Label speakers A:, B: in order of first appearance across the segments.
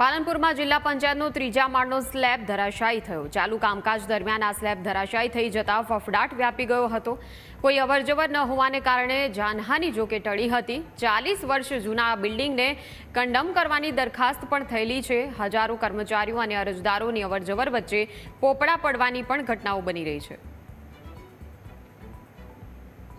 A: પાલનપુરમાં જિલ્લા પંચાયતનો ત્રીજા માળનો સ્લેબ ધરાશાયી થયો. ચાલુ કામકાજ દરમિયાન આ સ્લેબ ધરાશાયી થઈ જતા ફફડાટ વ્યાપી ગયો હતો. કોઈ અવરજવર ન હોવાને કારણે જાનહાની જોકે ટળી હતી. ચાલીસ વર્ષ જૂના આ બિલ્ડિંગને કંડમ કરવાની દરખાસ્ત પણ થયેલી છે. હજારો કર્મચારીઓ અને અરજદારોની અવરજવર વચ્ચે પોપડા પડવાની પણ ઘટનાઓ બની રહી છે.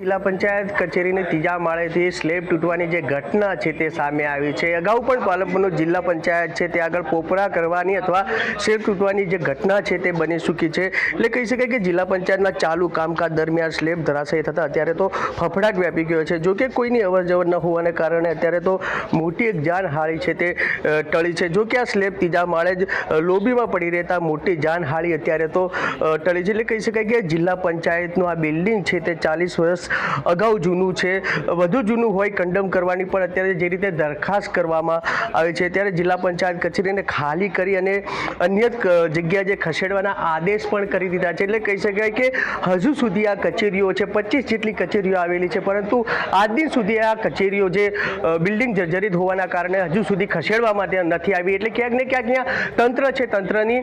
B: જિલ્લા પંચાયત કચેરીની ત્રીજા માળેથી સ્લેબ તૂટવાની જે ઘટના છે તે સામે આવી છે. અગાઉ પણ પાલનપુરનું જિલ્લા પંચાયત છે તે આગળ પોપરા કરવાની અથવા સ્લેબ તૂટવાની જે ઘટના છે તે બની ચૂકી છે. એટલે કહી શકાય કે જિલ્લા પંચાયતના ચાલુ કામકાજ દરમિયાન સ્લેબ ધરાશયી થતા અત્યારે તો ફફડાટ વ્યાપી ગયો છે. જો કે કોઈની અવરજવર ન હોવાને કારણે અત્યારે તો મોટી એક જાનહાળી છે તે ટળી છે. જો કે આ સ્લેબ ત્રીજા માળે જ લોબીમાં પડી રહેતા મોટી જાનહાળી અત્યારે તો ટળી છે. એટલે કહી શકાય કે જિલ્લા પંચાયતનું આ બિલ્ડિંગ છે તે ચાલીસ વર્ષ અગાઉ જૂનું છે. વધુ જૂનું હોય કંડમ કરવાની, પણ અત્યારે જે રીતે દરખાસ્ત કરવામાં આવે છે, ત્યારે જિલ્લા પંચાયત કચેરીને ખાલી કરી અને અન્ય જગ્યા જે ખસેડવાના આદેશ પણ કરી દીધા છે. એટલે કહી શકાય કે હજુ સુધી આ કચેરીઓ છે, પચીસ જેટલી કચેરીઓ આવેલી છે, પરંતુ આજ દિન સુધી આ કચેરીઓ જે બિલ્ડિંગ જર્જરિત હોવાના કારણે હજુ સુધી ખસેડવા માટે નથી આવી. એટલે ક્યાંક ને ક્યાંક અહીંયા તંત્ર છે, તંત્રની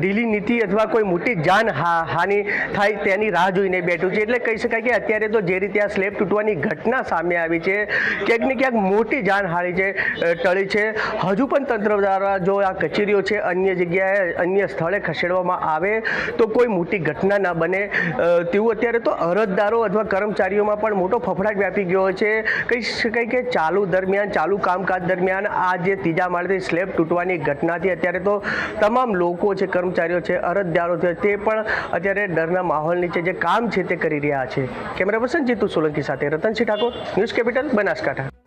B: ઢીલી નીતિ અથવા કોઈ મોટી જાન હા, હાનિ થાય તેની રાહ જોઈને બેઠું છે. એટલે કહી શકાય કે અત્યારે તો જે રીતે આ સ્લેબ તૂટવાની ઘટના સામે આવી છે ક્યાંક ને ક્યાંક મોટી જાનહાનિ છે ટળી છે. હજુ પણ તંત્ર દ્વારા જો આ કચેરીઓ છે, અન્ય જગ્યાએ, અન્ય સ્થળે ખસેડવામાં આવે, તો કોઈ મોટી ઘટના ના બને. તેવું અત્યારે તો અરજદારો અથવા કર્મચારીઓમાં પણ મોટો ફફડાટ વ્યાપી ગયો છે. કહી શકાય કે ચાલુ દરમિયાન, ચાલુ કામકાજ દરમિયાન આ જે ત્રીજા માળથી સ્લેબ તૂટવાની ઘટનાથી અત્યારે તો તમામ લોકો છે, કર્મચારીઓ છે, અરજદારો છે, તે પણ અત્યારે ડરના માહોલ નીચે જે કામ છે, તે કરી રહ્યા છે. કેમેરા પર્સન જીતુ સોલંકી સાથે રતનસિંહ ઠાકોર ન્યૂઝ કેપિટલ બનાસકાંઠા.